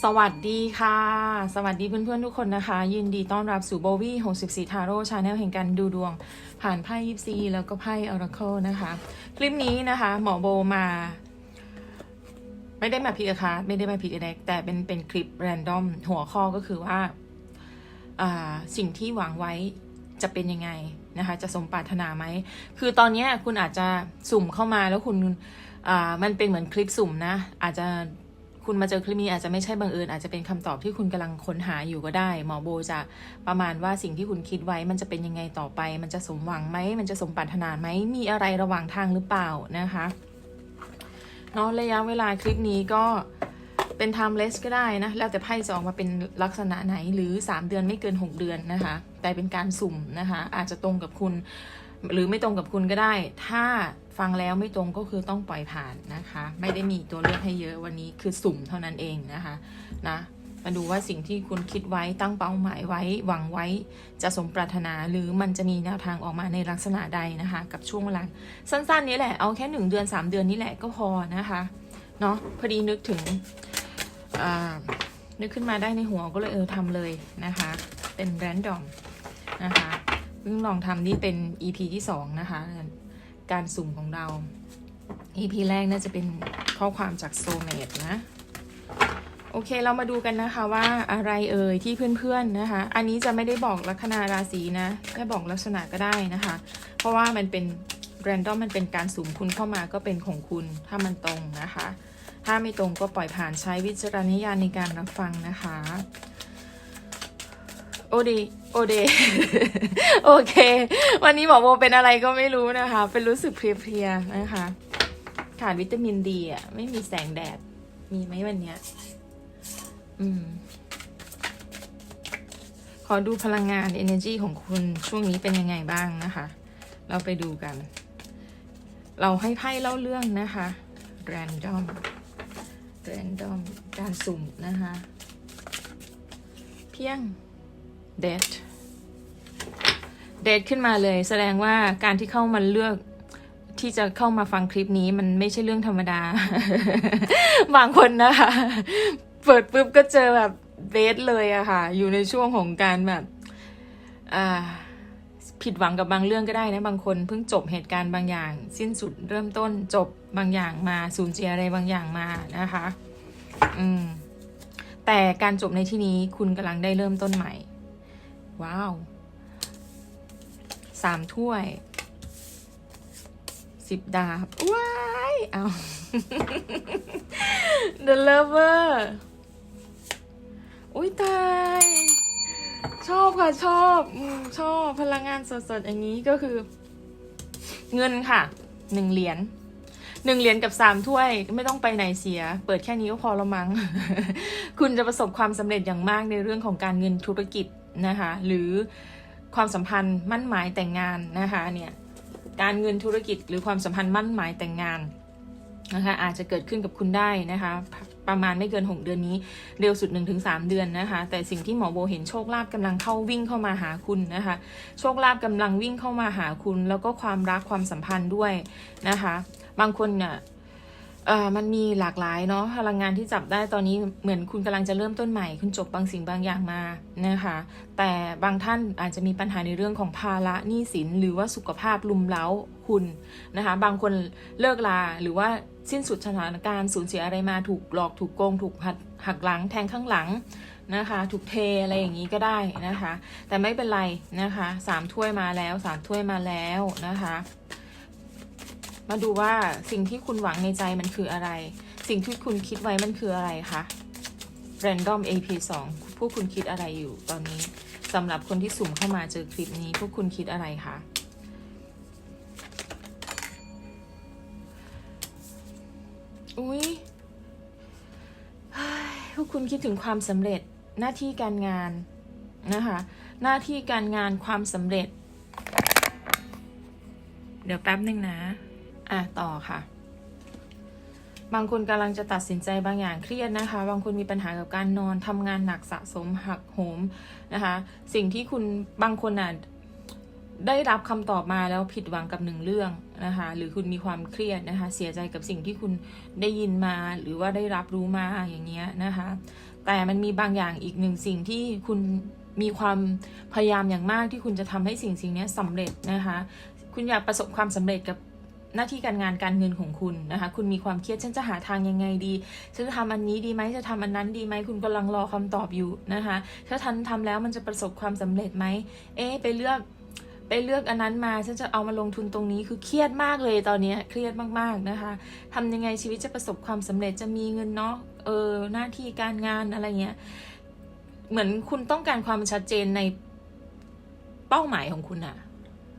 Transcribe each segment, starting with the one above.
สวัสดีค่ะ สวัสดีเพื่อนๆทุกคนนะคะ ยินดีต้อนรับสู่โบวี่64 ทาโร่ชาแนลแห่งการดูดวง ผ่านไพ่ยิปซีแล้วก็ไพ่ออร์เคิลนะคะ คลิปนี้นะคะ หมอโบมา ไม่ได้มาพิกอะคาร์ดไม่ได้มาพิกอะแดกแต่เป็นเป็นคลิปแรนดอมหัวข้อก็คือว่า สิ่งที่หวังไว้จะเป็นยังไงนะคะ จะสมปรารถนาไหม คือตอนนี้คุณอาจจะสุ่มเข้ามาแล้วคุณมันเป็นเหมือนคลิปสุ่มนะ อาจจะ คุณมาเจอคลิปนี้อาจจะไม่ใช่บังเอิญอาจจะเป็นคำตอบที่คุณกำลังค้นหาอยู่ก็ได้ หมอโบจะประมาณว่าสิ่งที่คุณคิดไว้มันจะเป็นยังไงต่อไป มันจะสมหวังไหมมันจะสมปรารถนาไหมมีอะไรระหว่างทางหรือเปล่านะคะเนาะระยะเวลาคลิปนี้ก็เป็น timeless ก็ได้นะ แล้วแต่ไพ่จะออกมาเป็นลักษณะไหนหรือ 3 เดือนไม่เกิน 6 เดือนนะคะ แต่เป็นการสุ่มนะคะ อาจจะตรงกับคุณ หรือไม่ตรงกับคุณก็ได้ ถ้า ฟังแล้วไม่ตรงก็คือต้องปล่อยผ่านนะคะ ไม่ได้มีตัวเลือกให้เยอะวันนี้คือสุ่มเท่านั้นเองนะคะนะมาดูว่าสิ่งที่คุณคิดไว้ตั้งเป้าหมายไว้หวังไว้จะสมปรารถนาหรือมันจะมีแนวทางออกมาในลักษณะใดนะคะ กับช่วงเวลาสั้นๆนี้แหละเอาแค่หนึ่งเดือน 3 เดือนนี้แหละก็พอนะคะเนาะพอดีนึกถึงนึกขึ้นมาได้ในหัวก็เลยเออทำเลยนะคะ เป็นแรนดอมนะคะเพิ่งลองทำนี่เป็น EP ที่ 2 นะคะ การสุ่มของเรา EP แรกน่าจะเป็นข้อความจากโซเมดนะ โอเคเรามาดูกันนะคะว่าอะไรเอ่ยที่เพื่อนๆนะคะ อันนี้จะไม่ได้บอกลัคนาราศีนะแค่บอกลักษณะก็ได้นะคะ เพราะว่ามันเป็นแรนดอมมันเป็นการสุ่มคุณเข้ามาก็เป็นของคุณถ้ามันตรงนะคะ ถ้าไม่ตรงก็ปล่อยผ่านใช้วิจารณญาณในการรับฟังนะคะ โอดี โอเด โอเค วันนี้หมอโบเป็นอะไรก็ไม่รู้นะคะ เป็นรู้สึกเพลียๆนะคะ ขาดวิตามินดีอะ ไม่มีแสงแดด มีไหมวันเนี้ย อืม ขอดูพลังงาน energy ของคุณช่วงนี้เป็นยังไงบ้างนะคะ เราไปดูกัน เราให้ไพ่เล่าเรื่องนะคะ random random การสุ่มนะคะ เพียงเดท เดทขึ้นมาเลย แสดงว่าการที่เข้ามาเลือกที่จะเข้ามาฟังคลิปนี้มันไม่ใช่เรื่องธรรมดา บางคนนะคะเปิดปุ๊บก็เจอแบบเดทเลยอะค่ะ อยู่ในช่วงของการแบบผิดหวังกับบางเรื่องก็ได้นะ บางคนเพิ่งจบเหตุการณ์บางอย่าง สิ้นสุดเริ่มต้นจบบางอย่างมาสูญเสียอะไรบางอย่างมานะคะ อืมแต่การจบในที่นี้คุณกำลังได้เริ่มต้นใหม่ ว้าว สามถ้วยสิบดาบ ว้าย เอา The Lover อุ้ยตาย ชอบค่ะ ชอบชอบพลังงานสดๆ อย่างนี้ก็คือ เงินค่ะหนึ่งเหรียญหนึ่งเหรียญกับสามถ้วยไม่ต้องไปไหนเสีย เปิดแค่นี้ก็พอละมั้งคุณจะประสบความสำเร็จอย่างมากในเรื่องของการเงินธุรกิจนะคะ หรือ ความสัมพันธ์มั่นหมายแต่งงานนะคะเนี่ยการเงินธุรกิจหรือความสัมพันธ์มั่นหมายแต่งงานนะคะอาจจะเกิดขึ้นกับคุณได้นะคะประมาณไม่เกิน 6 เดือนนี้ เร็วสุด 1-3 เดือนนะคะ แต่สิ่งที่หมอโบเห็นโชคลาภกำลังเข้าวิ่งเข้ามาหาคุณนะคะ โชคลาภกำลังวิ่งเข้ามาหาคุณ แล้วก็ความรักความสัมพันธ์ด้วยนะคะ บางคนเนี่ย มันมีหลากหลายเนาะพลังงานที่จับได้ตอนนี้เหมือนคุณกำลังจะเริ่มต้นใหม่ คุณจบบางสิ่งบางอย่างมานะคะ แต่บางท่านอาจจะมีปัญหาในเรื่องของภาระหนี้สิน หรือว่าสุขภาพลุมเล้าคุณนะคะ บางคนเลิกลาหรือว่าสิ้นสุดสถานการณ์สูญเสียอะไรมาถูกหลอกถูกโกง ถูกหักหักหลังแทงข้างหลังนะคะ ถูกเทอะไรอย่างนี้ก็ได้นะคะ แต่ไม่เป็นไรนะคะสามถ้วยมาแล้วสามถ้วยมาแล้วนะคะ มาดูว่าสิ่งที่คุณหวังในใจมันคืออะไร สิ่งที่คุณคิดไว้มันคืออะไรคะ Random AP 2พวกคุณคิดอะไรอยู่ตอนนี้สำหรับคนที่สุ่มเข้ามาเจอคลิปนี้ พวกคุณคิดอะไรคะอุ้ยพวกคุณคิดถึงความสำเร็จหน้าที่การงานนะคะ หน้าที่การงานความสำเร็จ เดี๋ยวแป๊บหนึ่งนะ อะต่อค่ะ บางคนกำลังจะตัดสินใจบางอย่างเครียดนะคะ บางคนมีปัญหากับการนอนทำงานหนักสะสมหักโหมนะคะ สิ่งที่คุณบางคนอะได้รับคำตอบมาแล้วผิดหวังกับหนึ่งเรื่องนะคะ หรือคุณมีความเครียดนะคะ เสียใจกับสิ่งที่คุณได้ยินมาหรือว่าได้รับรู้มาอย่างเงี้ยนะคะ แต่มันมีบางอย่างอีกหนึ่งสิ่งที่คุณมีความพยายามอย่างมากที่คุณจะทำให้สิ่งสิ่งนี้สำเร็จนะคะ คุณอยากประสบความสำเร็จกับ หน้าที่การงานการเงินของคุณนะคะ คุณมีความเครียดฉันจะหาทางยังไงดีฉันจะทำอันนี้ดีไหมจะทำอันนั้นดีไหมคุณกำลังรอคำตอบอยู่นะคะ ถ้าทันทำแล้วมันจะประสบความสำเร็จไหมเอ๊ไปเลือกไปเลือกอันนั้นมาฉันจะเอามาลงทุนตรงนี้คือเครียดมากเลยตอนนี้เครียดมากๆนะคะทำยังไงชีวิตจะประสบความสำเร็จจะมีเงินเนาะเออหน้าที่การงานอะไรเงี้ยเหมือนคุณต้องการความชัดเจนในเป้าหมายของคุณอะ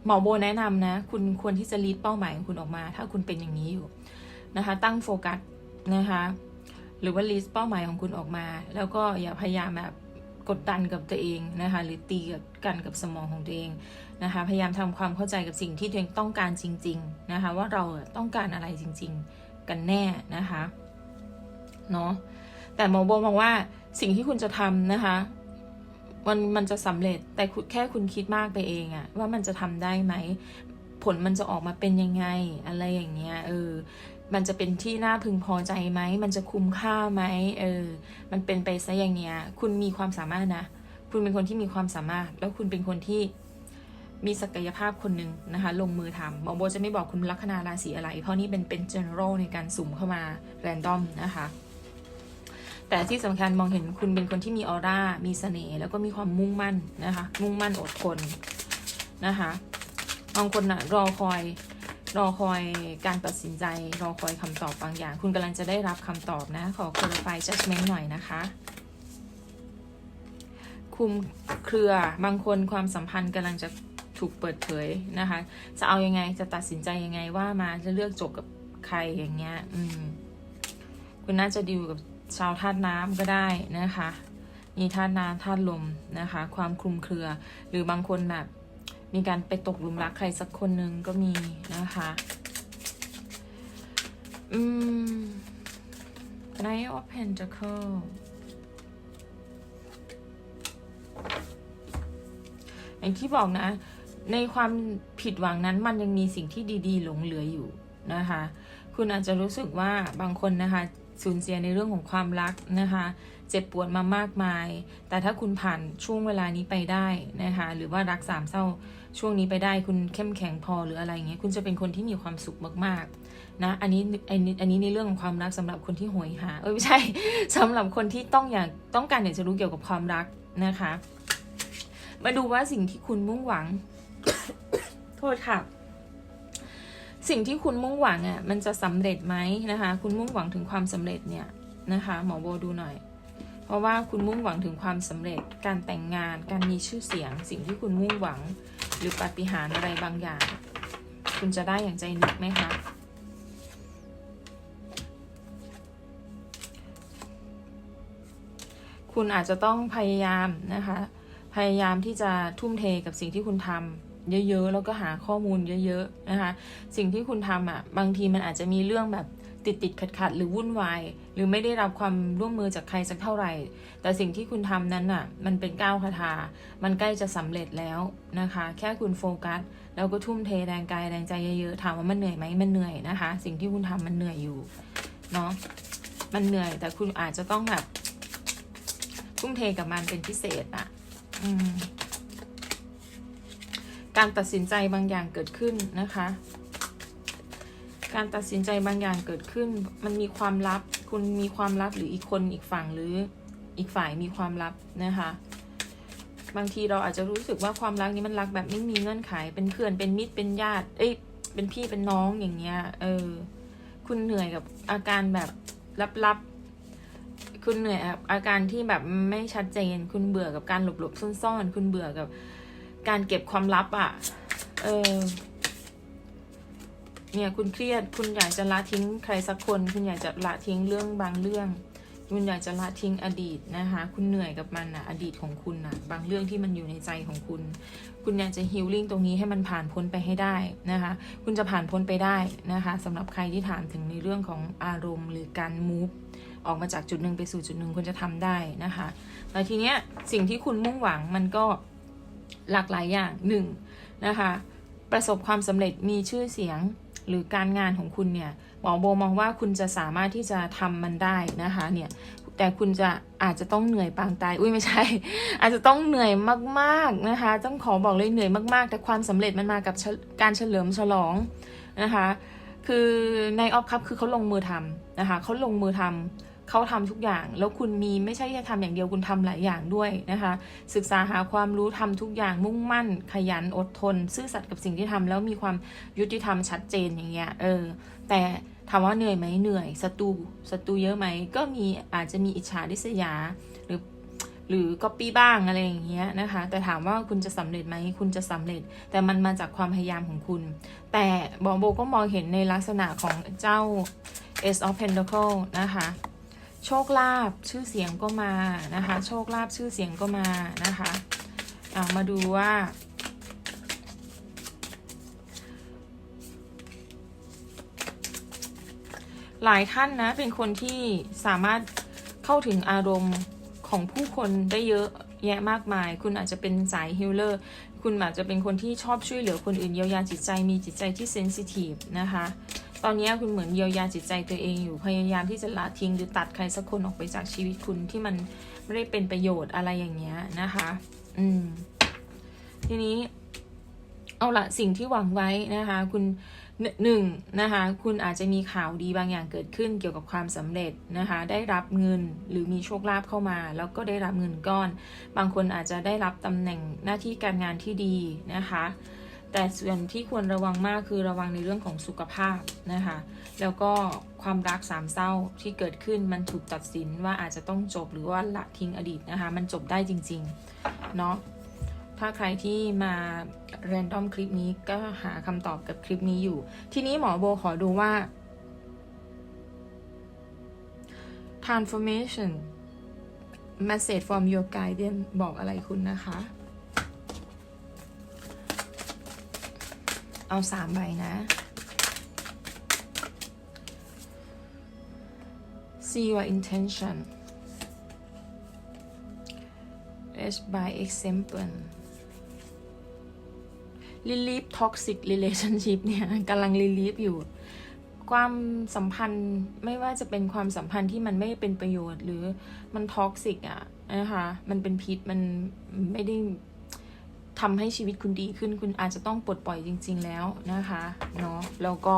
หมอโบแนะนำนะ คุณควรที่จะรีดเป้าหมายของคุณออกมา ถ้าคุณเป็นอย่างนี้อยู่นะคะ ตั้งโฟกัสนะคะ หรือว่าลิสต์เป้าหมายของคุณออกมา แล้วก็อย่าพยายามแบบกดดันกับตัวเองนะคะ หรือตีกับกันกับสมองของตัวเองนะคะ พยายามทำความเข้าใจกับสิ่งที่ตัวเองต้องการจริง ๆนะคะ ว่าเราต้องการอะไรจริง ๆ กันแน่นะคะเนาะแต่หมอโบมองว่าสิ่งที่คุณจะทำนะคะ มันมันจะสำเร็จแต่แค่คุณคิดมากไปเองอะว่ามันจะทำได้ไหม ผลมันจะออกมาเป็นยังไง อะไรอย่างเงี้ยเออ มันจะเป็นที่น่าพึงพอใจไหม มันจะคุ้มค่าไหมเออ มันเป็นไปซะอย่างเนี้ย คุณมีความสามารถนะ คุณเป็นคนที่มีความสามารถ แล้วคุณเป็นคนที่มีศักยภาพคนหนึ่งนะคะ ลงมือทำหมอโบจะไม่บอกคุณลัคนาราศีอะไร เพราะนี่เป็นเป็น general ในการสุ่มเข้ามา random นะคะ แต่ที่สำคัญมองเห็นคุณเป็นคนที่มีออร่า มีเสน่ห์แล้วก็มีความมุ่งมั่นนะคะ มุ่งมั่นอดทนนะคะบางคนอะรอคอยรอคอยการตัดสินใจรอคอยคำตอบบางอย่าง คุณกำลังจะได้รับคำตอบนะ ขอ clarify judgment หน่อยนะคะ คุมเครือบางคนความสัมพันธ์กำลังจะถูกเปิดเผยนะคะ จะเอายังไงจะตัดสินใจยังไงว่ามาจะเลือกจบกับใครอย่างเงี้ยอืมคุณน่าจะดิวกับ ชาวธาตุน้ำก็ได้นะคะมีธาตุน้ำธาตุลมนะคะ ความคลุมเครือ หรือบางคนแบบมีการไปตกหลุมรักใครสักคนหนึ่งก็มีนะคะอืม Knight of Pentacle อย่างที่บอกนะ ในความผิดหวังนั้นมันยังมีสิ่งที่ดี ๆ หลงเหลืออยู่นะคะ คุณอาจจะรู้สึกว่าบางคนนะคะ สูญเสียในเรื่องของความรักนะคะ เจ็บปวดมามากมาย แต่ถ้าคุณผ่านช่วงเวลานี้ไปได้นะคะ หรือว่ารักสามเศร้าช่วงนี้ไปได้คุณเข้มแข็งพอหรืออะไรเงี้ยคุณจะเป็นคนที่มีความสุขมากๆนะอันนี้อันนี้อันนี้ในเรื่องของความรักสำหรับคนที่โหยหาเอ้ยไม่ใช่สำหรับคนที่ต้องอยากต้องการอยากจะรู้เกี่ยวกับความรักนะคะ มาดูว่าสิ่งที่คุณมุ่งหวัง โทษค่ะ สิ่งที่คุณมุ่งหวังอะมันจะสำเร็จไหมนะคะ คุณมุ่งหวังถึงความสำเร็จเนี่ยนะคะหมอโบดูหน่อย เพราะว่าคุณมุ่งหวังถึงความสำเร็จ การแต่งงาน การมีชื่อเสียง สิ่งที่คุณมุ่งหวัง หรือปาฏิหาริย์อะไรบางอย่าง คุณจะได้อย่างใจนึกไหมคะคุณอาจจะต้องพยายามนะคะ พยายามที่จะทุ่มเทกับสิ่งที่คุณทำ เยอะๆ แล้วก็หาข้อมูลเยอะๆนะคะ สิ่งที่คุณทำอะบางทีมันอาจจะมีเรื่องแบบติดติดขัดขัดๆหรือวุ่นวาย หรือไม่ได้รับความร่วมมือจากใครสักเท่าไหร่ แต่สิ่งที่คุณทำนั้นอะ มันเป็นก้าวคาถา มันใกล้จะสำเร็จแล้วนะคะ แค่คุณโฟกัส แล้วก็ทุ่มเทแรงกายแรงใจเยอะๆ ถามว่ามันเหนื่อยไหมมันเหนื่อยนะคะ สิ่งที่คุณทำมันเหนื่อยอยู่เนาะ มันเหนื่อย แต่คุณอาจจะต้องแบบทุ่มเทกับมันเป็นพิเศษอะ อืม การตัดสินใจบางอย่างเกิดขึ้นนะคะ การตัดสินใจบางอย่างเกิดขึ้น มันมีความลับ คุณมีความลับหรืออีกคนอีกฝั่งหรืออีกฝ่ายมีความลับนะคะ บางทีเราอาจจะรู้สึกว่าความรักนี้มันรักแบบไม่มีเงื่อนไข เป็นเพื่อน เป็นมิตร เป็นญาติ เอ้ย เป็นพี่ เป็นน้องอย่างเงี้ย เออ คุณเหนื่อยกับอาการแบบลับๆ คุณเหนื่อยกับอาการที่แบบไม่ชัดเจน คุณเบื่อกับการหลบๆซ่อนๆ คุณเบื่อกับ การเก็บความลับอะ่ะ เออ เนี่ยคุณเครียด คุณอยากจะละทิ้งใครสักคน คุณอยากจะละทิ้งเรื่องบางเรื่อง คุณอยากจะละทิ้งอดีตนะคะ คุณเหนื่อยกับมันนะอดีตของคุณนะบางเรื่องที่มันอยู่ในใจของคุณ คุณอยากจะฮิลลิ่งตรงนี้ให้มันผ่านพ้นไปให้ได้นะคะ คุณจะผ่านพ้นไปได้นะคะสำหรับใครที่ถามถึงในเรื่องของอารมณ์ หรือการมูฟออกมาจากจุดหนึ่งไปสู่จุดหนึ่งคุณจะทำได้นะคะ แต่ทีเนี้ยสิ่งที่คุณมุ่งหวังมันก็ หลากหลายอย่างหนึ่งนะคะประสบความสำเร็จมีชื่อเสียงหรือการงานของคุณเนี่ยหมอโบมองว่าคุณจะสามารถที่จะทำมันได้นะคะเนี่ยแต่คุณจะอาจจะต้องเหนื่อยปางตายอุ้ยไม่ใช่ อาจจะต้องเหนื่อยมากๆนะคะ ต้องขอบอกเลยเหนื่อยมากๆ แต่ความสำเร็จมันมากับการเฉลิมฉลองนะคะ คือในออฟคัพคือเขาลงมือทำนะคะเขาลงมือทำ เขาทำทุกอย่าง แล้วคุณมีไม่ใช่แค่ทำอย่างเดียวคุณทำหลายอย่างด้วยนะคะ ศึกษาหาความรู้ทำทุกอย่างมุ่งมั่น ขยันอดทน ซื่อสัตย์กับสิ่งที่ทำแล้วมีความยุติธรรมชัดเจนอย่างเงี้ยเออ แต่ถามว่าเหนื่อยไหมเหนื่อยศัตรูศัตรูเยอะไหมก็มีอาจจะมีอิจฉาริษยาหรือหรือก๊อปปี้บ้างอะไรอย่างเงี้ยนะคะ แต่ถามว่าคุณจะสำเร็จไหมคุณจะสำเร็จ แต่มันมาจากความพยายามของคุณ แต่บอโบก็มองเห็นในลักษณะของเจ้า as of Pentacle นะคะ โชคลาภชื่อเสียงก็มานะคะ โชคลาภชื่อเสียงก็มานะคะอะมาดูว่า หลายท่านนะเป็นคนที่สามารถเข้าถึงอารมณ์ของผู้คนได้เยอะแยะมากมาย คุณอาจจะเป็นสายฮิลเลอร์ คุณอาจจะเป็นคนที่ชอบช่วยเหลือคนอื่นเยียวยาจิตใจมีจิตใจที่เซนซิทีฟนะคะ ตอนนี้คุณเหมือนเยียวยาจิตใจตัวเองอยู่พยายามที่จะละทิ้งหรือตัดใครสักคนออกไปจากชีวิตคุณที่มันไม่ได้เป็นประโยชน์อะไรอย่างเงี้ยนะคะ อืม ทีนี้ เอาละสิ่งที่หวังไว้นะคะ คุณหนหนึ่งนะคะ คุณอาจจะมีข่าวดีบางอย่างเกิดขึ้นเกี่ยวกับความสำเร็จนะคะ ได้รับเงินหรือมีโชคลาภเข้ามา แล้วก็ได้รับเงินก้อน บางคนอาจจะได้รับตำแหน่งหน้าที่การงานที่ดีนะคะ แต่ส่วนที่ควรระวังมากคือระวังในเรื่องของสุขภาพนะคะ แล้วก็ความรักสามเศร้าที่เกิดขึ้นมันถูกตัดสินว่าอาจจะต้องจบหรือว่าละทิ้งอดีตนะคะ มันจบได้จริงๆเนาะถ้าใครที่มา r รนดอมคลิปนี้ก็หาคำตอบกับคลิปนี้อยู่ ทีนี้หมอโบขอดูว่า transformation message from your guidance บอกอะไรคุณนะคะ เอาสามใบนะ see your intention as by example relief toxic relationship เนี่ยกำลัง relief อยู่ ความสัมพันธ์ไม่ว่าจะเป็นความสัมพันธ์ที่มันไม่เป็นประโยชน์ หรือมันท็อกซิกอะนะคะ มันเป็นพิษมันไม่ได้ ทำให้ชีวิตคุณดีขึ้น คุณอาจจะต้องปลดปล่อยจริง ๆ แล้วนะคะเนาะแล้วก็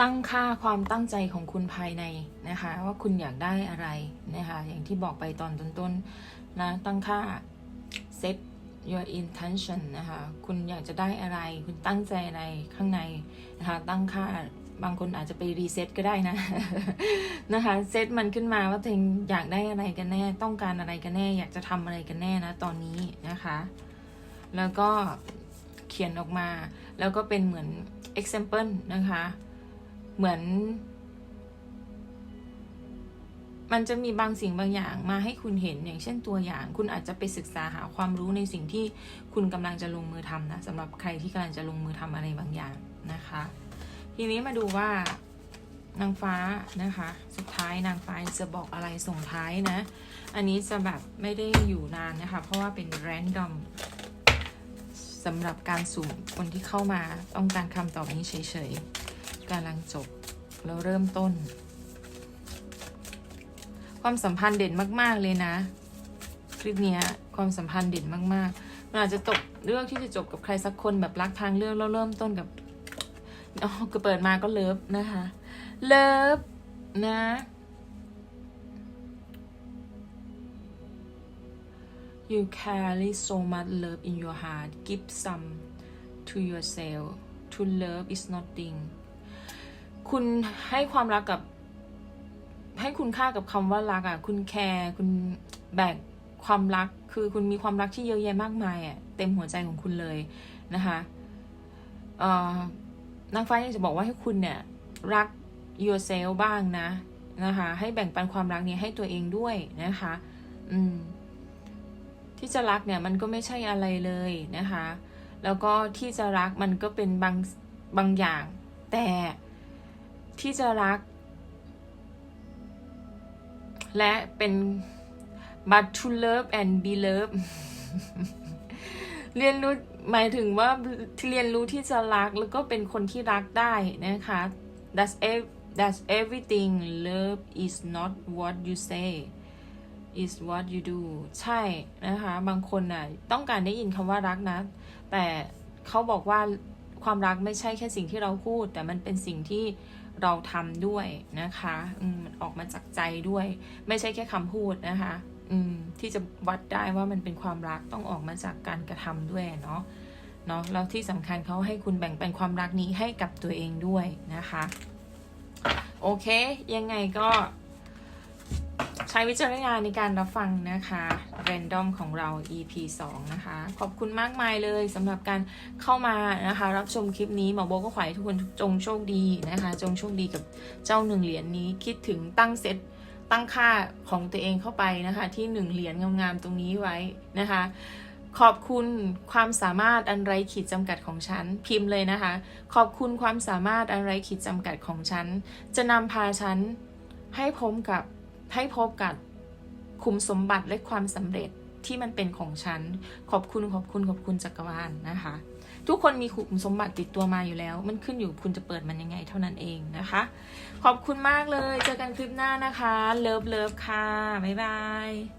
ตั้งค่าความตั้งใจของคุณภายในนะคะ ว่าคุณอยากได้อะไรนะคะ อย่างที่บอกไปตอนต้นๆนะตั้งค่า set your intention นะคะ คุณอยากจะได้อะไร คุณตั้งใจอะไรข้างในนะคะ ตั้งค่า บางคนอาจจะไปรีเซ็ตก็ได้นะ นะคะเซ็ตมันขึ้นมาว่าตัวเองอยากได้อะไรกันแน่ ต้องการอะไรกันแน่ อยากจะทำอะไรกันแน่นะตอนนี้นะคะ แล้วก็เขียนออกมา แล้วก็เป็นเหมือน example นะคะ เหมือน มันจะมีบางสิ่งบางอย่างมาให้คุณเห็นอย่างเช่นตัวอย่าง คุณอาจจะไปศึกษาหาความรู้ในสิ่งที่คุณกำลังจะลงมือทำนะสำหรับใครที่กำลังจะลงมือทำอะไรบางอย่างนะคะ ทีนี้มาดูว่านางฟ้านะคะ สุดท้ายนางฟ้าจะบอกอะไรส่งท้ายนะ อันนี้จะแบบไม่ได้อยู่นานนะคะ เพราะว่าเป็น random สำหรับการสุ่มคนที่เข้ามาต้องการคำตอบนี้เฉยๆกำลังจบแล้วเริ่มต้น ความสัมพันธ์เด่นมากๆเลยนะ คลิปนี้ความสัมพันธ์เด่นมากๆมันอาจจะตกเลือกที่จะจบกับใครสักคนแบบรักทางเลือกแล้วเริ่มต้นกับ อ๋อก็เปิดมาก็เลิฟนะคะ เลิฟนะ you carry so much love in your heart give some to yourself to love is nothing คุณให้ความรักกับ ให้คุณค่ากับคำว่ารักอะ คุณแคร์คุณแบกความรักคือคุณมีความรักที่เยอะแยะมากมายอะ เต็มหัวใจของคุณเลยนะคะ เอ่อ นางฟ้ายากจะบอกว่าให้คุณเนี่ยรัก yourself บ้างนะนะคะ ให้แบ่งปันความรักนี้ให้ตัวเองด้วยนะคะ อืม ที่จะรักเนี่ยมันก็ไม่ใช่อะไรเลยนะคะ แล้วก็ที่จะรักมันก็เป็นบางบางอย่าง แต่ที่จะรัก และเป็น but to love and be love เรียนรู้หมายถึงว่าเรียนรู้ที่จะรักแล้วก็เป็นคนที่รักได้นะคะ that's that's everything love is not what you say is what you do ใช่นะคะ บางคนน่ะต้องการได้ยินคำว่ารักนะ แต่เขาบอกว่าความรักไม่ใช่แค่สิ่งที่เราพูด แต่มันเป็นสิ่งที่เราทำด้วยนะคะมันออกมาจากใจด้วย ไม่ใช่แค่คำพูดนะคะ อืมที่จะวัดได้ว่ามันเป็นความรักต้องออกมาจากการกระทำด้วยเนาะเนาะแล้วที่สำคัญเขาให้คุณแบ่งเปันความรักนี้ให้กับตัวเองด้วยนะคะ โอเค ยังไงก็ใช้วิจารณญาณในการรับฟังนะคะ Random ของเรา EP 2 นะคะ ขอบคุณมากมายเลยสำหรับการเข้ามานะคะ รับชมคลิปนี้หมอโบก็ขอให้ทุกคนจงโชคดีนะคะ จงโชคดีกับเจ้าหนึ่งเหรียญนี้คิดถึงตั้งเซต ตั้งค่าของตัวเองเข้าไปนะคะ ที่หนึ่งเหรียญงามๆตรงนี้ไว้นะคะ ขอบคุณความสามารถอันไรขีดจำกัดของฉัน พิมพ์เลยนะคะ ขอบคุณความสามารถอันไรขีดจำกัดของฉัน จะนำพาฉันให้พบกับให้พบกับคุมสมบัติและความสำเร็จที่มันเป็นของฉัน ขอบคุณขอบคุณขอบคุณจักรวาลนะคะ ทุกคนมีขุมสมบัติติดตัวมาอยู่แล้ว มันขึ้นอยู่คุณจะเปิดมันยังไงเท่านั้นเองนะคะ ขอบคุณมากเลย เจอกันคลิปหน้านะคะ เลิฟเลิฟค่ะ บ๊ายบาย